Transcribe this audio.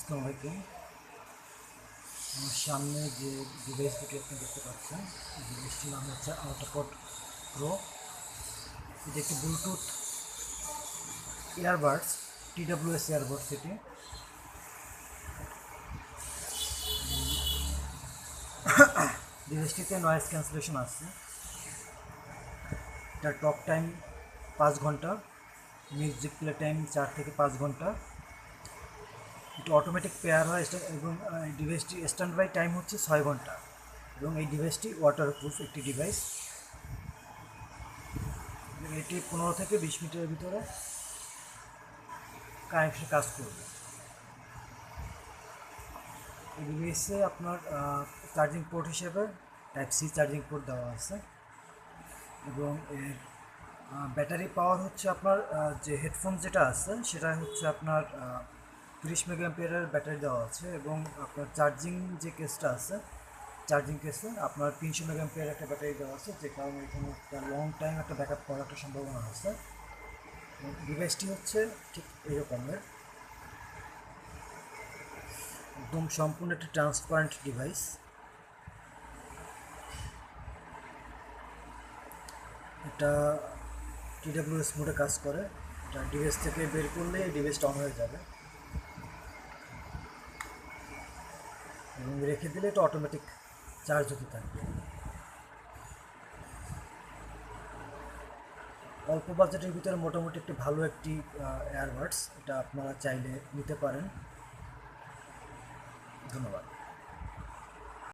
আসসালামু আলাইকুম আমার সামনে যে ডিভাইস দুটি আপনি দেখতে পাচ্ছেন ডিভাইসটির নাম হচ্ছে আউটাপড প্রো এটি একটি ব্লুটুথ ইয়ারবাডস টিডাব্লিউএস ইয়ারবাডস এটি। ডিভাইসটিতে নয়েজ ক্যান্সেলেশন আছে। এটার টক টাইম পাঁচ ঘণ্টা মিউজিক প্লে টাইম চার থেকে পাঁচ ঘণ্টা। এটা অটোমেটিক পেয়ার হয় এবং ডিভাইসটি স্ট্যান্ড বাই টাইম হচ্ছে ছয় ঘণ্টা। এবং এই ডিভাইসটি ওয়াটারপ্রুফ একটি ডিভাইস এটি পনেরো থেকে বিশ মিনিটের ভিতরে কানেকশন কাজ করবে। এই ডিভাইসে আপনার চার্জিং পোর্ট হিসেবে টাইপ সি চার্জিং পোর্ট দেওয়া আছে। এবং এর ব্যাটারি পাওয়ার হচ্ছে আপনার যে হেডফোন যেটা আছে, সেটা হচ্ছে আপনার তিরিশ মেগাম্পিয়ারের ব্যাটারি দেওয়া আছে এবং আপনার চার্জিং যে কেসটা আছে, চার্জিং কেসে আপনার তিনশো মেগাম্পিয়ার একটা ব্যাটারি দেওয়া আছে, যে কারণে এখানে একটা লং টাইম একটা ব্যাকআপ করার একটা সম্ভাবনা আছে। ডিভাইসটি হচ্ছে ঠিক এরকমের। একদম সম্পূর্ণ একটি ট্রান্সপারেন্ট ডিভাইস এটা টিডাব্লিউএস মোডে কাজ করে। এটা ডিভাইস থেকে বের করলে ডিভাইসটা অন হয়ে যাবে। এবং রেখে দিলে এটা অটোমেটিক চার্জ হতে থাকবে। অল্প বাজেটের ভিতরে মোটামুটি একটি ভালো একটি এয়ারবাডস এটা আপনারা চাইলে নিতে পারেন। ধন্যবাদ।